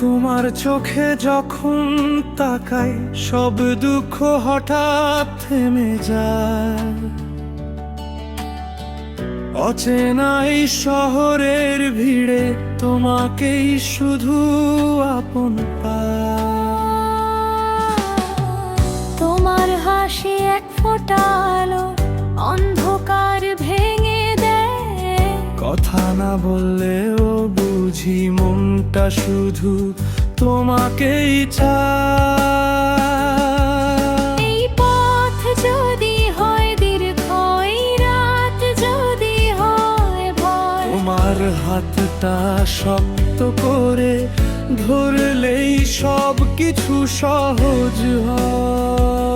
তোমার চোখে যখন তাকাই সব দুঃখ হঠাৎ থেমে যায়। অচেনাই শহরের ভিড়ে তোমাকেই শুধু আপন তোমার হাসি এক ফোঁটা আলো অন্ধকার ভেঙে দেয়। কথা না বললেও বুঝি মনটা শুধু তোমাকেই চায় এই পথ যদি হয় দীর্ঘ রাত যদি হয় ভয়। তোমার হাতটা শক্ত করে ধরলেই সব কিছু সহজ হয়।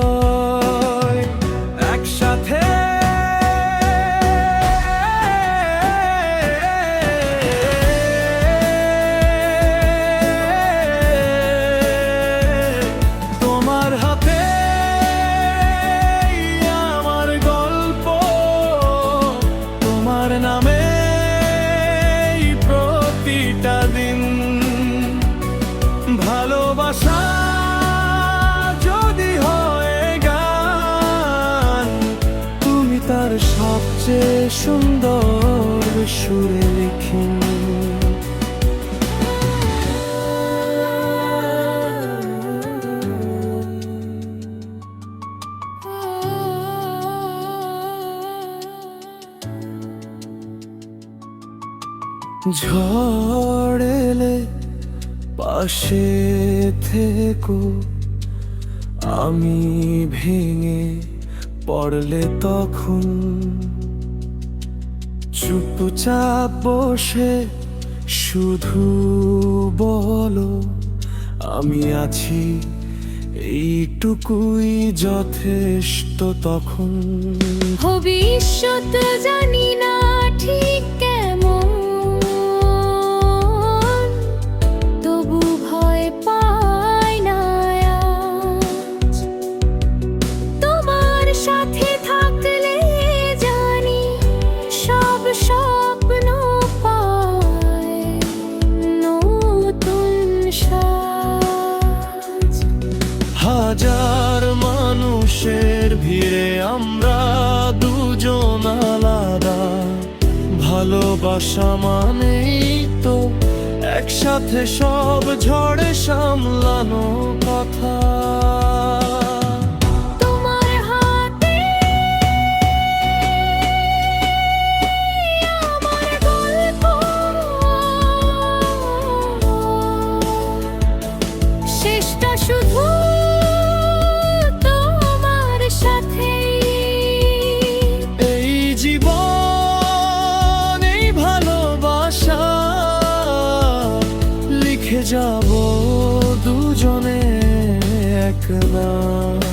সুন্দর সুরে লিখি। ঝড় এলে পাশে থেকো আমি ভেঙে পড়লে তখন চুপচাপ বসে শুধু বলো আমি আছি এইটুকুই যথেষ্ট তখন। ভবিষ্যৎ জানি না। ভিড়ে আমরা দুজন আলাদা। ভালোবাসা মানেই তো একসাথে সব ঝড়ে সামলানো কথা। good.